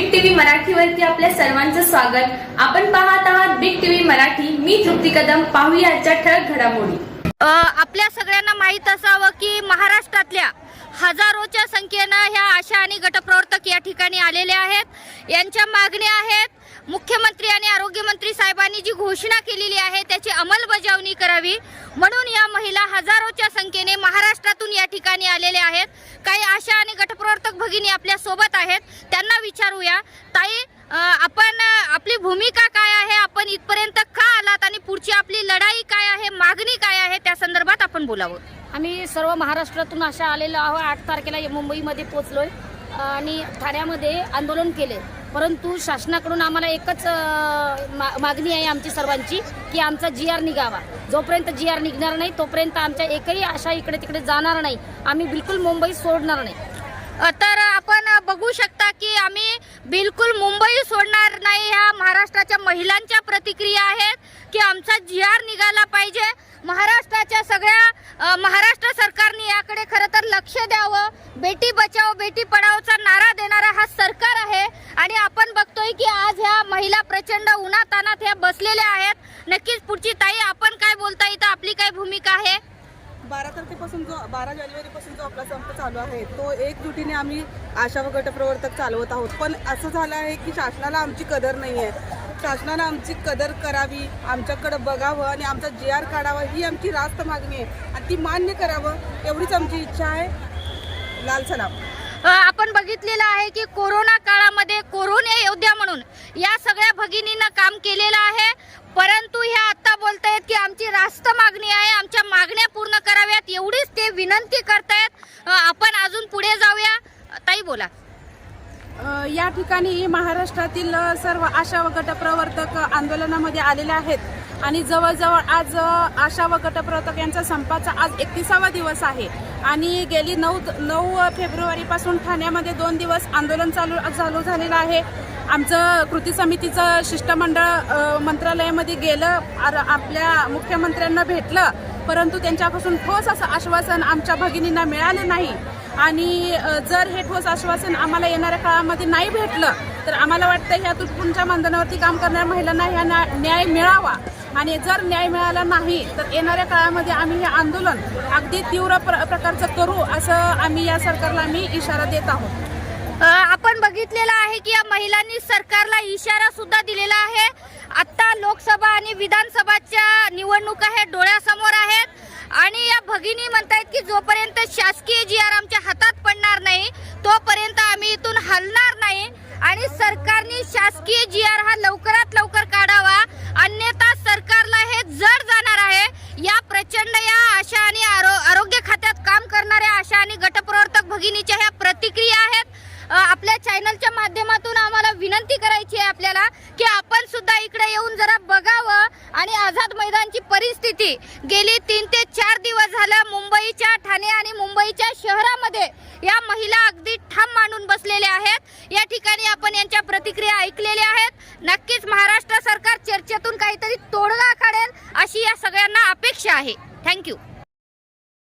मराठीवरती आपल्या सर्वांचं स्वागत. आपण पाहत आहात बिग टीव्ही मराठी. मी तृप्ती कदम. पाहूया आजच्या ठळक घडामोडी. आपल्या सगळ्यांना माहीत असावं की महाराष्ट्रातल्या हजारोच्या संख्येनं ह्या आशा आणि गटप्रवर्तक या ठिकाणी आलेले आहेत. यांच्या मागण्या आहेत. मुख्यमंत्री आणि आरोग्यमंत्री साहेबांनी जी घोषणा केलेली आहे त्याची अंमलबजावणी करावी. म्हणून या महिला हजारोच्या संख्येने महाराष्ट्रातून या ठिकाणी आलेल्या आहेत. काही आशा आणि गटप्रवर्तक भगिनी आपल्यासोबत आहेत. त्या विचारूया. ताई आपण आपली भूमिका काय आहे? आपण इथपर्यंत का आलात आणि पुढची आपली लढाई काय आहे? मागणी काय आहे? त्या संदर्भात आपण बोलावं. आम्ही सर्व महाराष्ट्रातून अशा आलेलो आहोत. आठ तारखेला मुंबईमध्ये पोचलोय आणि ठाण्यामध्ये आंदोलन केले. परंतु शासनाकडून आम्हाला एकच मागणी आहे आमची सर्वांची की आमचा जी आर निघावा. जोपर्यंत जी आर निघणार नाही तोपर्यंत आमच्या एकही आशा इकडे तिकडे जाणार नाही. आम्ही बिलकुल मुंबई सोडणार नाही. तर आपण बघू बिलकुल मुंबई सोडणार नाही. ह्या महाराष्ट्राच्या महिलांच्या प्रतिक्रिया आहेत की आमचा जी आर निघाला पाहिजे. महाराष्ट्राच्या सगळ्या महाराष्ट्र सरकारने याकडे खरं तर लक्ष द्यावं. बेटी बचाओ बेटी पढाओचा नारा देणारा हा सरकार आहे. आणि आपण बघतोय की आज ह्या महिला प्रचंड उन्हातानात ह्या बसलेल्या आहेत. नक्कीच पुढची ताई आपण काय बोलता इथं? आपली काय भूमिका आहे? बारा तारखेपासून जो बारा जानेवारीपासून जो आपला संप चालू आहे तो एकजुटीने आम्ही आशा व गटप्रवर्तक चालवत आहोत. पण असं झालं आहे की शासनाला आमची कदर नाही आहे शासनानं आमची कदर करावी आमच्याकडं बघावं आणि आमचा जे आर काढावा ही आमची रास्त मागणी आहे. आणि ती मान्य करावं एवढीच आमची इच्छा आहे. लाल सलाम. आपण बघितलेलं आहे की कोरोना काळामध्ये कोरोना योद्धा म्हणून या सगळ्या भगिनींना काम केलेलं आहे. परंतु ह्या आता बोलतायत की आमची रास्त मागणी आहे आमच्या मागण्या पूर्ण कराव्यात एवढीच ते विनंती करतायत अ, आपण अजून पुढे जाऊया काही बोला. या ठिकाणी महाराष्ट्रातील सर्व आशा व गटप्रवर्तक आंदोलनामध्ये आलेले आहेत. आणि जवळजवळ आज आशा व गटप्रवर्तक यांचा संपाचा आज एकतीसावा दिवस आहे. आणि गेली नऊ नऊ फेब्रुवारीपासून ठाण्यामध्ये दोन दिवस आंदोलन चालू चालू झालेलं आहे. आमचं कृती समितीचं शिष्टमंडळ मंत्रालयामध्ये गेलं आर- आपल्या मुख्यमंत्र्यांना भेटलं परंतु त्यांच्यापासून ठोस असं आश्वासन आमच्या भगिनींना मिळालं नाही. आणि जर हे ठोस आश्वासन आम्हाला येणाऱ्या काळामध्ये नाही भेटलं तर आम्हाला वाटतं ह्या तुटपुंच्या मानधनावरती काम करणाऱ्या महिलांना ह्या ना- न्याय मिळावा. आणि जर न्याय मिळाला नाही तर येणाऱ्या काळामध्ये आम्ही हे आंदोलन अगदी तीव्र प्र प्रकारचं करू असं आम्ही या सरकारला आम्ही इशारा देत आहोत. आपण बघितलेलं आहे की या महिलांनी सरकारला इशारा सुद्धा दिलेला आहे. आता लोकसभा आणि विधानसभाच्या निवडणुका हे डोळ्यासमोर आहेत. आणि या भगिनी म्हणतायत की जोपर्यंत शासकीय जी आर आमच्या हातात पडणार नाही तोपर्यंत आम्ही इथून हलणार नाही आणि सरकारने शासकीय जी आर हा लवकरात लवकर काढावा. अन्यथा सरकारला हे जड जाणार आहे. या प्रचंड या आशा आणि आरो आरोग्य खात्यात काम करणाऱ्या आशा आणि गटप्रवर्तक भगिनीच्या ह्या प्रतिक्रिया आहेत. आपल्या चॅनलच्या माध्यमातून आम्हाला विनंती करायची आहे आपल्याला की आपण सुद्धा इकडे येऊन जरा बघावं आणि आझाद मैदानची परिस्थिती. गेली तीन ते चार दिवस झालं मुंबईच्या ठाणे आणि मुंबईच्या शहरामध्ये या महिला अगदी ठाम मांडून बसलेले आहेत. या ठिकाणी आपण यांच्या प्रतिक्रिया ऐकलेल्या आहेत. नक्कीच महाराष्ट्र सरकार चर्चेतून काहीतरी तोडगा काढेल अशी या सगळ्यांना अपेक्षा आहे. थँक्यू